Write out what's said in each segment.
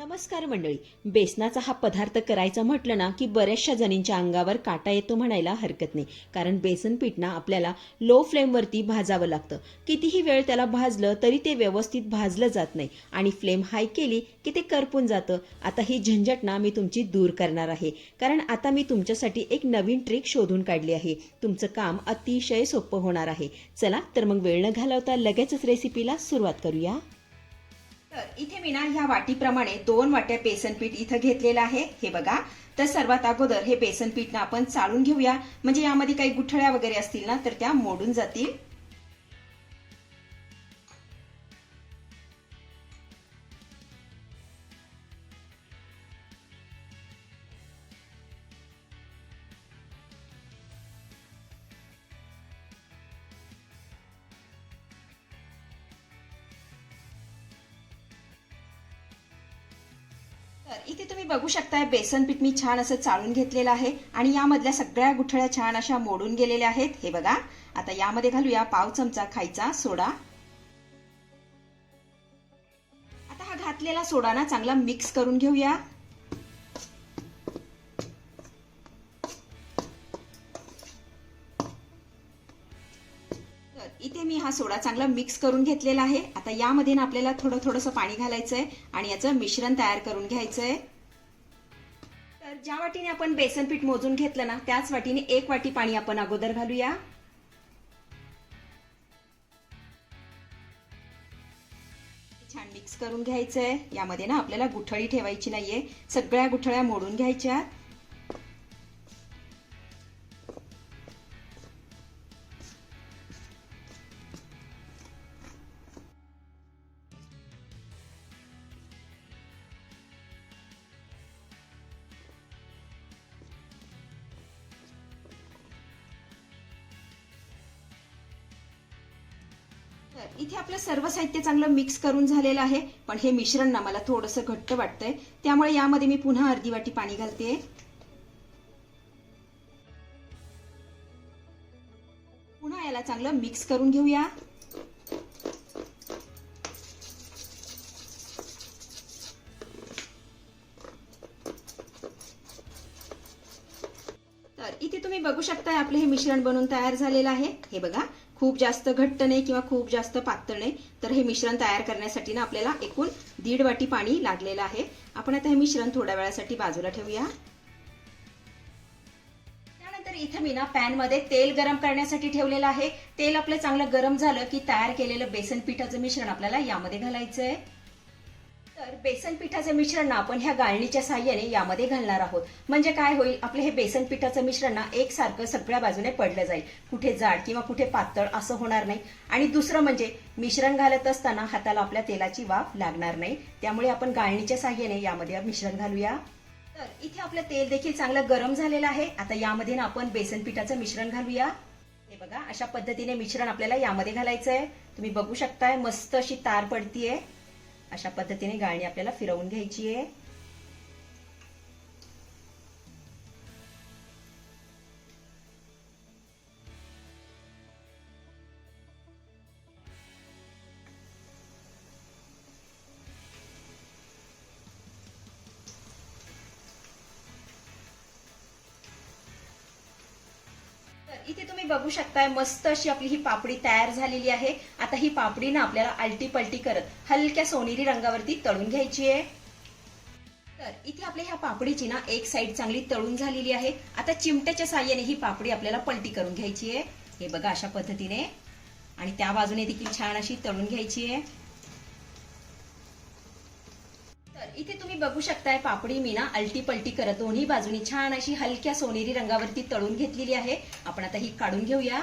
नमस्कार मंडळी. बेसनाचा हा पदार्थ करायचा म्हटलं ना की बऱ्याचशा जणींच्या अंगावर काटा येतो म्हणायला हरकत नाही. कारण बेसन पीठ ना आपल्याला लो फ्लेमवरती भाजावं लागतं. कितीही वेळ त्याला भाजलं तरी ते व्यवस्थित भाजलं जात नाही. आणि फ्लेम हाय केली की ते करपून जातं. आता ही झंझट ना मी तुमची दूर करणार आहे. कारण आता मी तुमच्यासाठी एक नवीन ट्रिक शोधून काढली आहे. तुमचं काम अतिशय सोपं होणार आहे. चला तर मग वेळ न घालवता लगेचच रेसिपीला सुरुवात करूया. तर इथे मी ना ह्या वाटीप्रमाणे दोन वाट्या बेसन पीठ इथं घेतलेलं आहे. हे बघा. तर सर्वात अगोदर हे बेसन पीठ ना आपण चाळून घेऊया. म्हणजे यामध्ये काही गुठळ्या वगैरे असतील ना तर त्या मोडून जातील. तर इथे तुम्ही बघू शकताय बेसन पीठ मी छान असं चाळून घेतलेलं आहे आणि यामधल्या सगळ्या गुठळ्या छान अशा मोडून गेलेल्या आहेत. हे बघा. आता यामध्ये घालूया पाव चमचा खायचा सोडा. आता हा घातलेला सोडा ना चांगला मिक्स करून घेऊया. मी हा सोडा चांगला मिक्स करून घेतलेला आहे. आता यामध्ये ना आपल्याला थोडं थोडंसं पाणी घालायचंय आणि याचं मिश्रण तयार करून घ्यायचं आहे तर ज्या वाटीने आपण बेसन पीठ मोजून घेतलं ना त्याच वाटीने एक वाटी पाणी आपण अगोदर घालूया. छान मिक्स करून घ्यायचंय. यामध्ये ना आपल्याला गुठळी ठेवायची नाहीये. सगळ्या गुठळ्या मोडून घ्यायच्या. तर इथे आपलं सर्व साहित्य चांगलं मिक्स करून झालेलं आहे पण हे मिश्रण ना मला थोडंसं घट्ट वाटतंय. त्यामुळे यामध्ये मी पुन्हा अर्धी वाटी पाणी घालते पुन्हा याला चांगलं मिक्स करून घेऊया. तर इथे तुम्ही बघू शकताय आपलं हे मिश्रण बनवून तयार झालेलं आहे. हे बघा. खूप जास्त घट्ट नाही किंवा खूप जास्त पातळ नाही. तर हे मिश्रण तयार करण्यासाठी ना आपल्याला एकूण दीड वाटी पाणी लागलेलं आहे. आपण आता हे मिश्रण थोड्या वेळासाठी बाजूला ठेवूया. त्यानंतर इथं मी ना पॅनमध्ये तेल गरम करण्यासाठी ठेवलेलं आहे. तेल आपलं चांगलं गरम झालं की तयार केलेलं बेसन पिठाचं मिश्रण आपल्याला यामध्ये घालायचं आहे तर बेसन पिठाचं मिश्रण ना आपण ह्या गाळणीच्या साह्याने यामध्ये घालणार आहोत. म्हणजे काय होईल? आपलं हे बेसन पिठाचं मिश्रण ना एकसारखं सगळ्या बाजूने पडलं जाईल. कुठे जाड किंवा कुठे पातळ असं होणार नाही. आणि दुसरं म्हणजे मिश्रण घालत असताना हाताला आपल्या तेलाची वाफ लागणार नाही. त्यामुळे आपण गाळणीच्या साह्याने यामध्ये मिश्रण घालूया. तर इथे आपलं तेल देखील चांगलं गरम झालेलं आहे. आता यामध्ये ना आपण बेसन पिठाचं मिश्रण घालूया. हे बघा अशा पद्धतीने मिश्रण आपल्याला यामध्ये घालायचंय. तुम्ही बघू शकताय मस्त अशी तार पडतीये. अशा पद्धतीने गाळणी आपल्याला फिरवून घ्यायची आहे. बघू शकताय मस्त अशी आपली ही पापडी तयार झालेली आहे. आता ही पापडी ना आपल्याला आलटी पलटी करत हलक्या सोनेरी रंगावरती तळून घ्यायची आहे. तर इथे आपल्या ह्या पापडीची ना एक साइड चांगली तळून झालेली आहे. आता चिमट्याच्या साह्याने ही पापडी आपल्याला पलटी करून घ्यायची आहे. हे बघा अशा पद्धतीने. आणि त्या बाजूने देखील छान अशी तळून घ्यायची आहे. इथे तुम्ही बघू शकताय पापडी मी ना अलटी पलटी करत दोन्ही बाजूनी छान अशी हलक्या सोनेरी रंगावरती तळून घेतलेली आहे. आपण आता ही काढून घेऊया.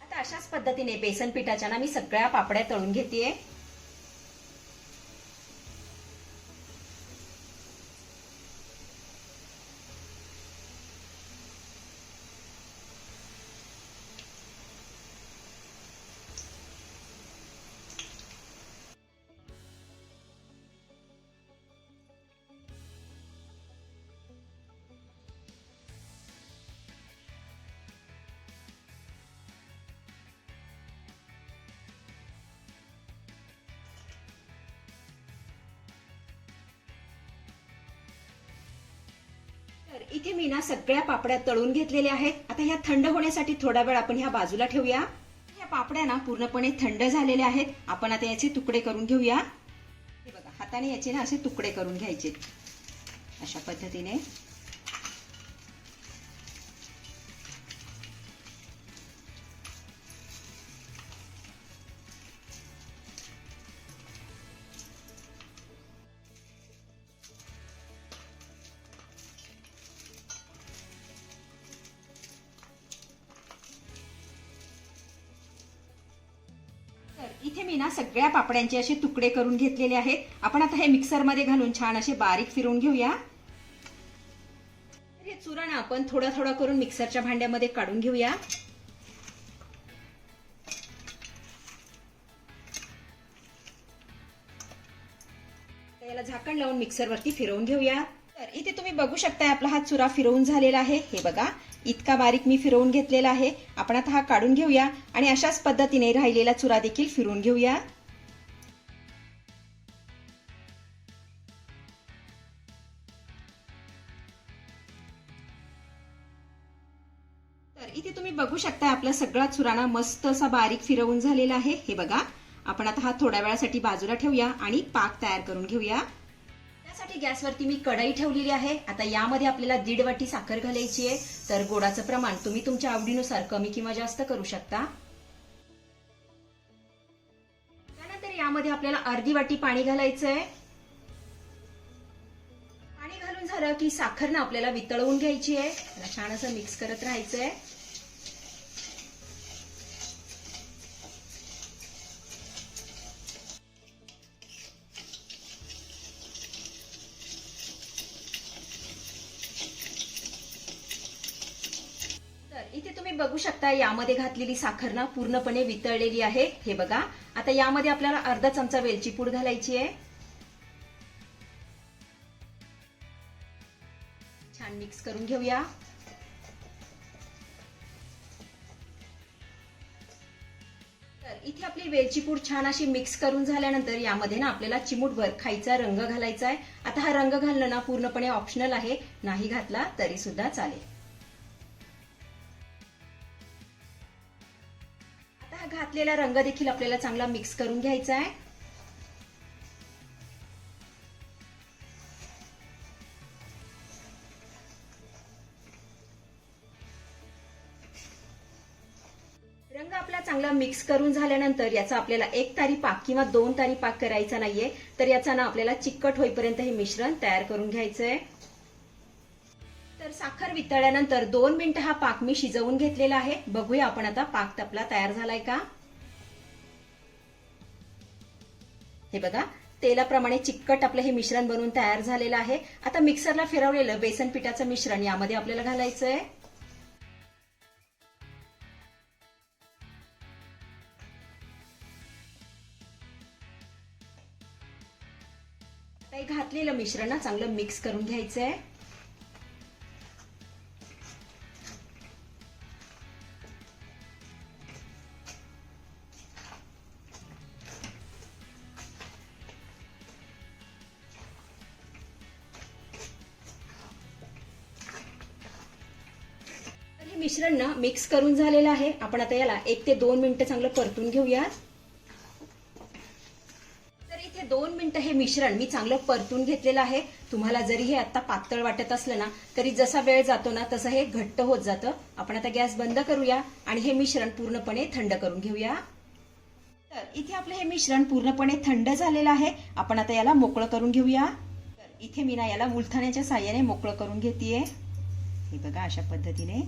आता अशाच पद्धतीने बेसन पिठाच्या ना मी सगळ्या पापड्या तळून घेतेय. इथे मी ना सगळ्या पापड्या तळून घेतलेल्या आहेत. आता ह्या थंड होण्यासाठी थोडा वेळ आपण ह्या बाजूला ठेवूया. ह्या पापड्या ना पूर्णपणे थंड झालेल्या आहेत. आपण आता याचे तुकडे करून घेऊया. हे बघा हाताने याचे ना असे तुकडे करून घ्यायचे. अशा पद्धतीने. इथे मी ना सगळ्या पापड्यांचे असे तुकडे करून घेतलेले आहेत. आपण आता हे मिक्सरमध्ये घालून छान असे बारीक फिरवून घेऊया. हे चुरण आपण थोडं थोडं करून मिक्सरच्या भांड्यामध्ये काढून घेऊया. याला झाकण लावून मिक्सरवरती फिरवून घेऊया. तर इथे तुम्ही बघू शकताय आपला हा चुरा फिरवून झालेला आहे. हे बघा. इतका बारीक मी फिरवून घेतलेला आहे. आपण आता हा काढून घेऊया आणि अशाच पद्धतीने राहिलेला चुरा देखील फिरवून घेऊया. तर इथे तुम्ही बघू शकता आपला सगळा चुराणा मस्त असा बारीक फिरवून झालेला आहे. हे बघा. आपण आता हा थोड्या वेळासाठी बाजूला ठेवूया आणि पाक तयार करून घेऊया. त्यासाठी गॅसवरती मी कढई ठेवलेली आहे. आता यामध्ये आपल्याला दीड वाटी साखर घालायची आहे. तर गोडाचं प्रमाण तुम्ही तुमच्या आवडीनुसार कमी किंवा जास्त करू शकता. त्यानंतर यामध्ये आपल्याला अर्धी वाटी पाणी घालायचं आहे पाणी घालून झालं की साखर ना आपल्याला वितळवून घ्यायची आहे. छान असं मिक्स करत राहायचंय. बघू शकता यामध्ये घातलेली साखर ना पूर्णपणे वितळलेली आहे. हे बघा आता यामध्ये आपल्याला अर्धा चमचा वेलची पूड घालायची आहे. छान मिक्स करून घेऊया. तर इथे आपली वेलची पूड छान अशी मिक्स करून झाल्यानंतर यामध्ये ना आपल्याला चिमूटभर खायचा रंग घालायचा आहे. आता हा रंग घालणं ना पूर्णपणे ऑप्शनल आहे. नाही घातला तरी सुद्धा चालेल. घातलेला रंग देखील आपल्याला चांगला मिक्स करून घ्यायचा आहे. रंग आपला चांगला मिक्स करून झाल्यानंतर याचा आपल्याला एक तारी पाक किंवा दोन तारी पाक करायचा नाहीये तर याचा ना आपल्याला चिकट होईपर्यंत हे मिश्रण तयार करून घ्यायचंय. तर साखर वितळल्यानंतर दोन मिनिटं हा पाक मी शिजवून घेतलेला आहे. बघूया आपण आता पाक तपला तयार झालाय का? हे बघा तेलाप्रमाणे चिकट आपलं हे मिश्रण बनवून तयार झालेलं आहे. आता मिक्सरला फिरवलेलं बेसन पिठाचं मिश्रण यामध्ये आपल्याला घालायचं आहे घातलेलं मिश्रण चांगलं मिक्स करून घ्यायचं आहे मिश्रण ना मिक्स करून झालेलं आहे. आपण आता याला एक ते दोन मिनिटं चांगलं परतून घेऊया तर इथे दोन मिनिटं हे मिश्रण मी चांगलं परतून घेतलेलं आहे. तुम्हाला जरी हे आता पातळ वाटत असलं ना तरी जसा वेळ जातो ना तसं हे घट्ट होत जातं. आपण आता गॅस बंद करूया आणि हे मिश्रण पूर्णपणे थंड करून घेऊया. तर इथे आपलं हे मिश्रण पूर्णपणे थंड झालेलं आहे. आपण आता याला मोकळं करून घेऊया. तर इथे मी ना याला मुलथाण्याच्या साह्याने मोकळं करून घेतेय. हे बघा अशा पद्धतीने.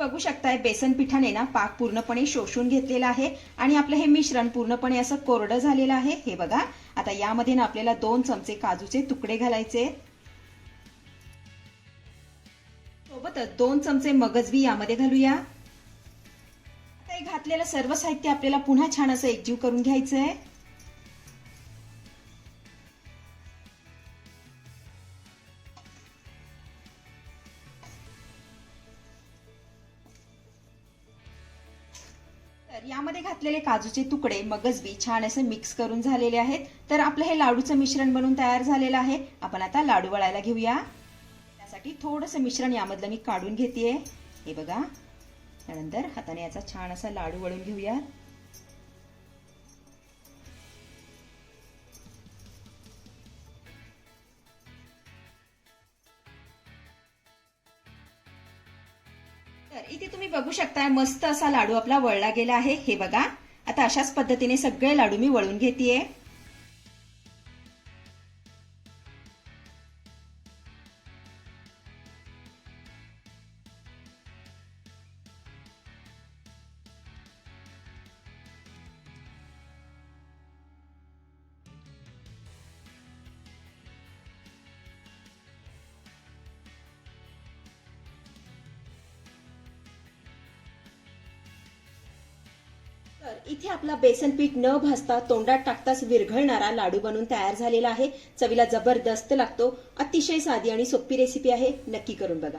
बघू शकताय बेसन पिठाने ना पाक पूर्णपणे शोषून घेतलेला आहे आणि आपलं हे मिश्रण पूर्णपणे असं कोरडं झालेलं आहे. हे बघा आता यामध्ये ना आपल्याला दोन चमचे काजूचे तुकडे घालायचे. सोबतच दोन चमचे मगजबी यामध्ये घालूया. आता हे घातलेलं सर्व साहित्य आपल्याला पुन्हा छान असं एकजीव करून घ्यायचं आहे तर यामध्ये घातलेले काजूचे तुकडे मगजबी छान असे मिक्स करून झालेले आहेत. तर आपलं हे लाडूचं मिश्रण बनून तयार झालेलं आहे. आपण आता लाडू वळायला घेऊया. त्यासाठी थोडंसं मिश्रण यामधलं मी काढून घेते हे बघा. त्यानंतर हाताने याचा छान असा लाडू वळून घेऊया इथे तुम्ही बघू शकताय मस्त असा लाडू आपला वळला गेला आहे. हे बघा आता अशाच पद्धतीने सगळे लाडू मी वळून घेतेय. तर इथे आपला बेसन पीठ न भाजता तोंडात टाकताच विरघळणारा लाडू बनून तयार झालेला आहे. चवीला जबरदस्त लागतो. अतिशय साधी आणि सोपी रेसिपी आहे. नक्की करून बघा.